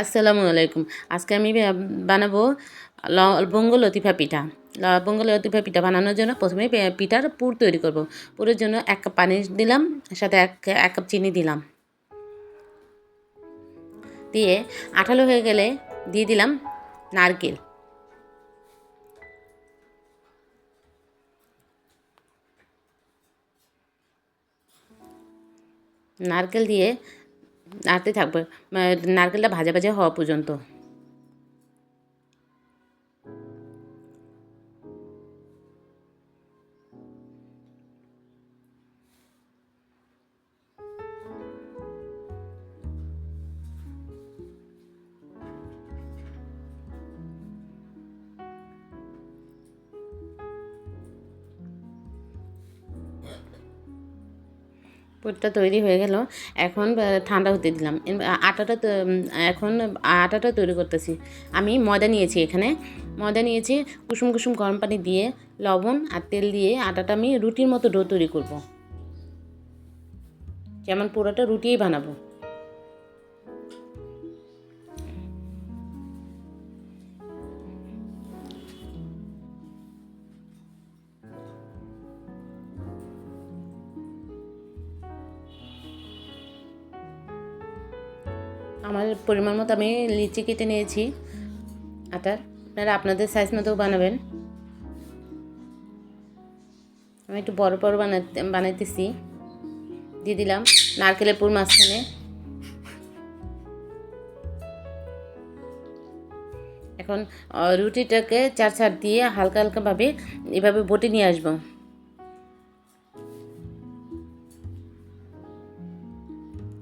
আসসালামু আলাইকুম। আজকে আমি বানাবো লবঙ্গ লতিফা পিঠা। লবঙ্গ লতিফা পিঠা বানানোর জন্য প্রথমে পিঠার পুর তৈরি করব। পুরের জন্য এক কাপ পানি দিলাম, সাথে এক এক কাপ চিনি দিলাম। দিয়ে আঠালো হয়ে গেলে দিয়ে দিলাম নারকেল। নারকেল দিয়ে নাড়তে থাকবে নারকেলটা ভাজা ভাজা হওয়া পর্যন্ত। পুরটা তৈরি হয়ে গেল। এখন ঠান্ডা হতে দিলাম। আটাটা এখন আটাটা তৈরি করতেছি। আমি ময়দা নিয়েছি এখানে। ময়দা নিয়েছি, কুসুম কুসুম গরম পানি দিয়ে, লবণ আর তেল দিয়ে আটাটা আমি রুটির মতো ডো তৈরি করব। যেমন পুরোটা রুটিই বানাবো। আমার পরিমাণ মতো আমি লিচি কেটে নিয়েছি। আটার। আপনারা আপনাদের সাইজ মতো বানাবেন। আমি একটু বড় বড় বানাতে বানাইতেছি। দিয়ে দিলাম নারকেলের পুর মাঝখানে। এখন রুটিটাকে চার চার দিয়ে হালকা হালকাভাবে এভাবে বটে নিয়ে আসব।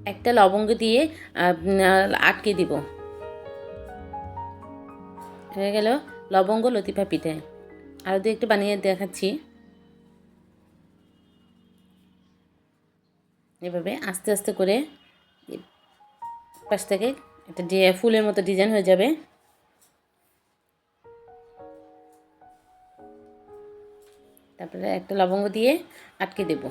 একটা লবঙ্গ দিয়ে আটকে দিব। হয়ে গেল লবঙ্গ লতিফা পিঠে। আরও দু একটু বানিয়ে দেখাচ্ছি। এভাবে আস্তে আস্তে করে পাশ থেকে একটা ফুলের মতো ডিজাইন হয়ে যাবে। তারপরে একটা লবঙ্গ দিয়ে আটকে দেবো।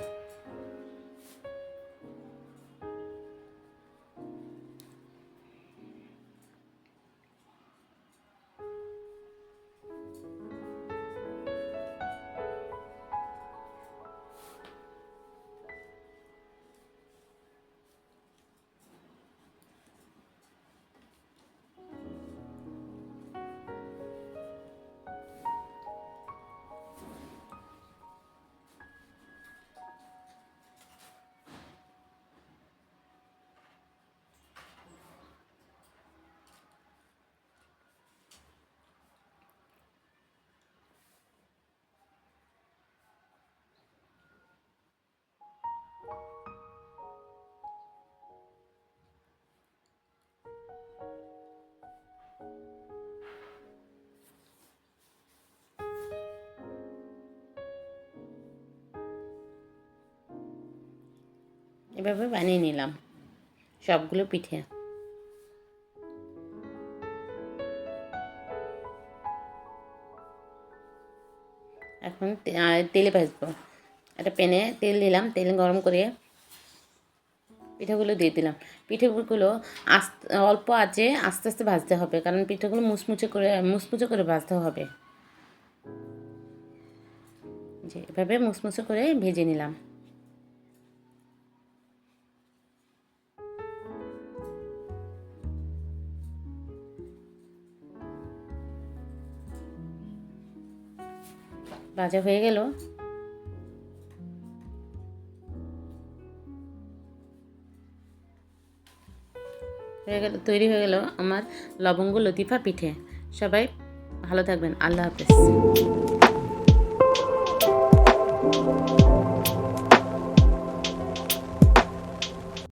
এভাবে বানিয়ে নিলাম। সবগুলো পিঠে। এখন তেলে ভাজবো। একটা প্যানে তেল দিলাম, তেল গরম করে পিঠেগুলো দিয়ে দিলাম। পিঠেগুলো আস্তে, অল্প আঁচে আস্তে আস্তে ভাজতে হবে, কারণ পিঠেগুলো মুচমুচে করে মুচমুচে করে ভাজতে হবে। যে, এভাবে মুচমুচে করে ভেজে নিলাম। ভাজা হয়ে গেল। হয়ে গেল, তৈরি হয়ে গেল আমার লবঙ্গ লতিফা পিঠে। সবাই ভালো থাকবেন, আল্লাহ হাফেজ।